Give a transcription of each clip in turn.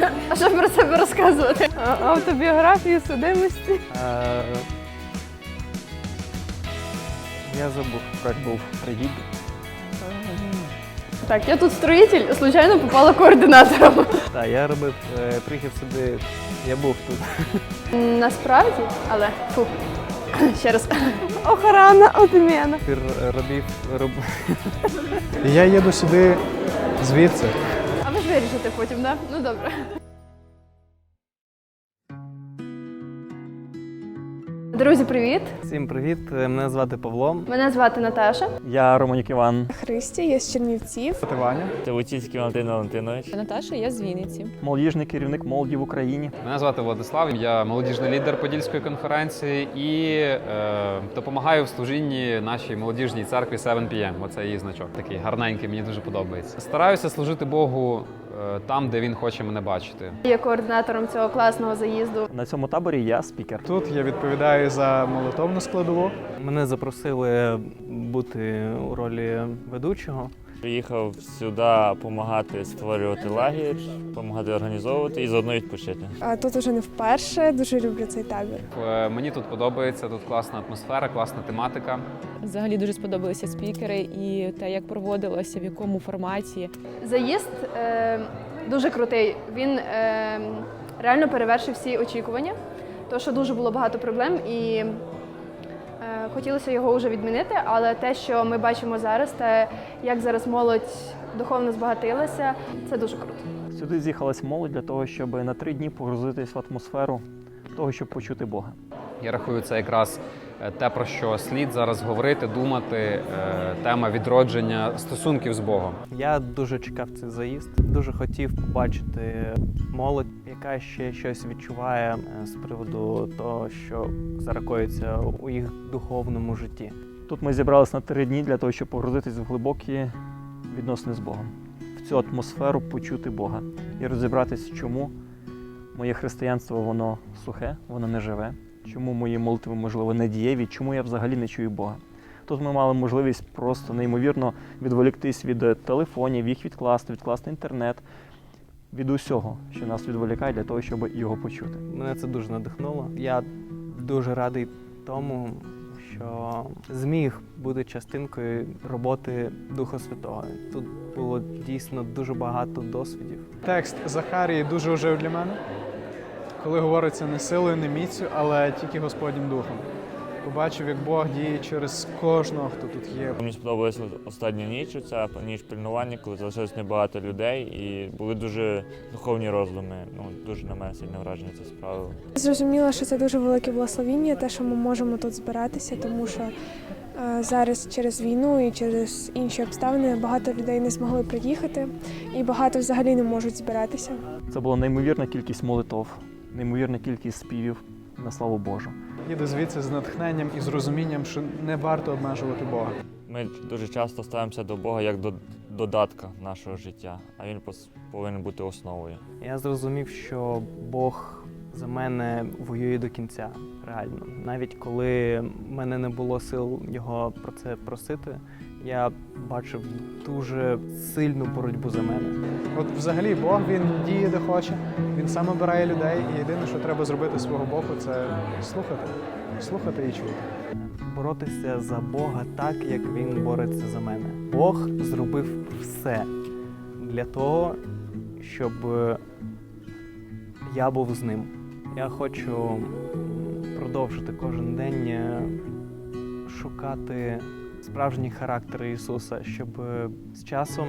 А що про себе розказувати? А- Автобіографію судимості. Е, Я забув, як був приїду. Так, я тут строїтель, случайно попала координатором. Так, я робив, е, приїхав сюди, я був тут. Насправді, але фу. Ще раз. Охорона отмена. Ти р- робив, роб... Я їду сюди звідси. А ви ж вирішите потім, да? Ну добре. Друзі, привіт! Всім привіт, мене звати Павло. Мене звати Наташа. Я Романюк Іван, Христя, я з Чернівців. Ти Ваня? Тавутінський Валентин Валентинович. Наташа, я з Вінниці. молодіжний керівник молоді в Україні. Мене звати Владислав, я молодіжний лідер Подільської конференції і е, допомагаю в служінні нашій молодіжній церкві 7 PM. Оце її значок такий гарненький, мені дуже подобається. Стараюся служити Богу там, де він хоче мене бачити. Є координатором цього класного заїзду. На цьому таборі я спікер. Тут я відповідаю за молитовну складову. Мене запросили бути у ролі ведучого. Приїхав сюди допомагати створювати лагерь, допомагати організовувати і заодно відпочити. А тут уже не вперше. Дуже люблю цей табір. Е, Мені тут подобається, тут класна атмосфера, класна тематика. Взагалі дуже сподобалися спікери і те, як проводилося, в якому форматі. Заїзд е, дуже крутий. Він е, реально перевершив всі очікування, тому що дуже було багато проблем і хотілося його вже відмінити. Але те, що ми бачимо зараз, те, як зараз молодь духовно збагатилася, це дуже круто. Сюди з'їхалась молодь для того, щоб на три дні погрузитись в атмосферу того, щоб почути Бога. Я рахую, це якраз е, те, про що слід зараз говорити, думати. е, Тема відродження стосунків з Богом. Я дуже чекав цей заїзд, дуже хотів побачити молодь, яка ще щось відчуває е, з приводу того, що зараз коїться у їх духовному житті. Тут ми зібралися на три дні для того, щоб погрузитись в глибокі відносини з Богом, в цю атмосферу почути Бога і розібратись, чому моє християнство воно сухе, воно не живе, чому мої молитви, можливо, не дієві, чому я взагалі не чую Бога. Тут ми мали можливість просто неймовірно відволіктись від е, телефонів, їх відкласти, відкласти інтернет, від усього, що нас відволікає для того, щоб його почути. Мене це дуже надихнуло. Я дуже радий тому, що зміг бути частинкою роботи Духа Святого. Тут було дійсно дуже багато досвідів. Текст Захарії дуже ожив для мене, коли говориться не силою, не міцю, але тільки Господнім Духом. Побачив, як Бог діє через кожного, хто тут є. Мені сподобалася остання ніч, ця ніч пильнування, коли залишилось небагато людей, і були дуже духовні роздуми. Ну дуже на мене сильне враження це справило. Зрозуміла, що це дуже велике благословіння, те, що ми можемо тут збиратися, тому що е, зараз через війну і через інші обставини багато людей не змогли приїхати, і багато взагалі не можуть збиратися. Це була неймовірна кількість молитов, неймовірна кількість співів на славу Божу. Їду звідси з натхненням і з розумінням, що не варто обмежувати Бога. Ми дуже часто ставимося до Бога як до додатка нашого життя, а він пос- повинен бути основою. Я зрозумів, що Бог за мене воює до кінця, реально. Навіть коли в мене не було сил його про це просити, я бачив дуже сильну боротьбу за мене. От взагалі Бог він діє де хоче, він сам обирає людей, і єдине, що треба зробити з свого боку, це слухати, слухати і чути. Боротися за Бога так, як Він бореться за мене. Бог зробив все для того, щоб я був з ним. Я хочу продовжити кожен день е, шукати справжній характер Ісуса, щоб е, з часом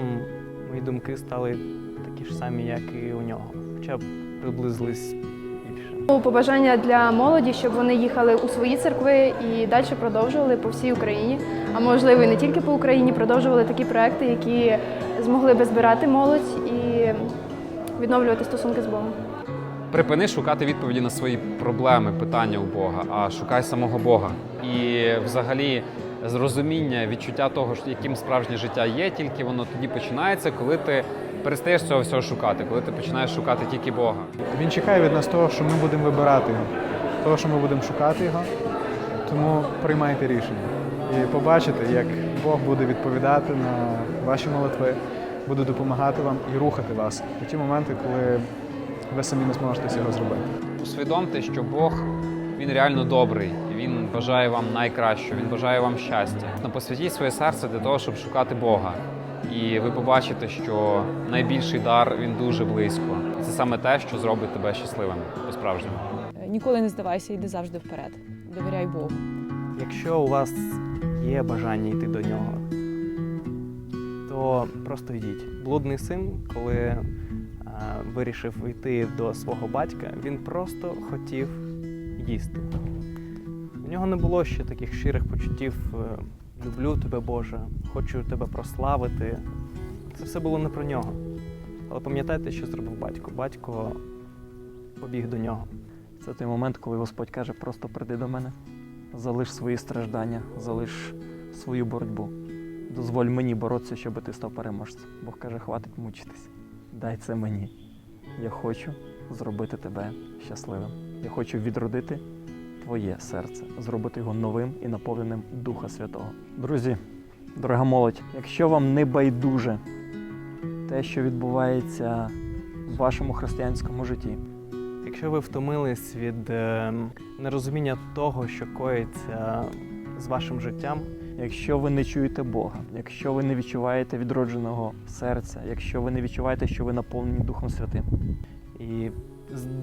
мої думки стали такі ж самі, як і у нього, хоча б приблизились більше. Побажання для молоді, щоб вони їхали у свої церкви і далі продовжували по всій Україні, а можливо і не тільки по Україні, продовжували такі проекти, які змогли би збирати молодь і відновлювати стосунки з Богом. Припини шукати відповіді на свої проблеми, питання у Бога, а шукай самого Бога. І взагалі зрозуміння, відчуття того, яким справжнє життя є, тільки воно тоді починається, коли ти перестаєш цього всього шукати, коли ти починаєш шукати тільки Бога. Він чекає від нас того, що ми будемо вибирати його, того, що ми будемо шукати його. Тому приймайте рішення і побачите, як Бог буде відповідати на ваші молитви, буде допомагати вам і рухати вас у ті моменти, коли ви самі не зможете цього зробити. Усвідомте, що Бог він реально добрий, він бажає вам найкращого, він бажає вам щастя. Ну, Посвятіть своє серце для того, щоб шукати Бога. І ви побачите, що найбільший дар він дуже близько. Це саме те, що зробить тебе щасливим по-справжньому. Ніколи не здавайся, йди завжди вперед. Довіряй Богу. Якщо у вас є бажання йти до нього, то просто йдіть. Блудний син, коли е, вирішив йти до свого батька, він просто хотів їсти. У нього не було ще таких щирих почуттів е, люблю тебе, Боже, хочу тебе прославити. Це все було не про нього. Але пам'ятайте, що зробив батько. Батько побіг до нього. Це той момент, коли Господь каже, просто прийди до мене, залиш свої страждання, залиш свою боротьбу. Дозволь мені боротися, щоб ти став переможцем. Бог каже, хватить мучитись. Дай це мені. Я хочу зробити тебе щасливим. Я хочу відродити твоє серце, зробити його новим і наповненим Духа Святого. Друзі, дорога молодь, якщо вам не байдуже те, що відбувається в вашому християнському житті, Якщо ви втомились від е, нерозуміння того, що коїться з вашим життям, Якщо ви не чуєте Бога, якщо ви не відчуваєте відродженого серця, якщо ви не відчуваєте, що ви наповнені Духом Святим, і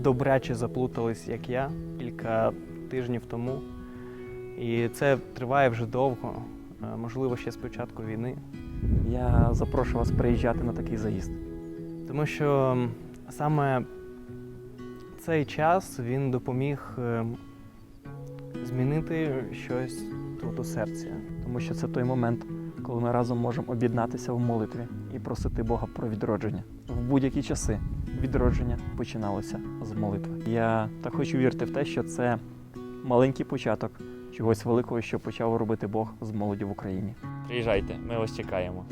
добряче заплутались, як я, кілька тижнів тому. І це триває вже довго, е, можливо, ще з початку війни. я запрошую вас приїжджати на такий заїзд. Тому що саме цей час він допоміг е, змінити щось тут у серці. Тому що це той момент, коли ми разом можемо об'єднатися в молитві і просити Бога про відродження. В будь-які часи відродження починалося з молитви. Я так хочу вірити в те, що це маленький початок чогось великого, що почав робити Бог з молоді в Україні. Приїжджайте, ми вас чекаємо.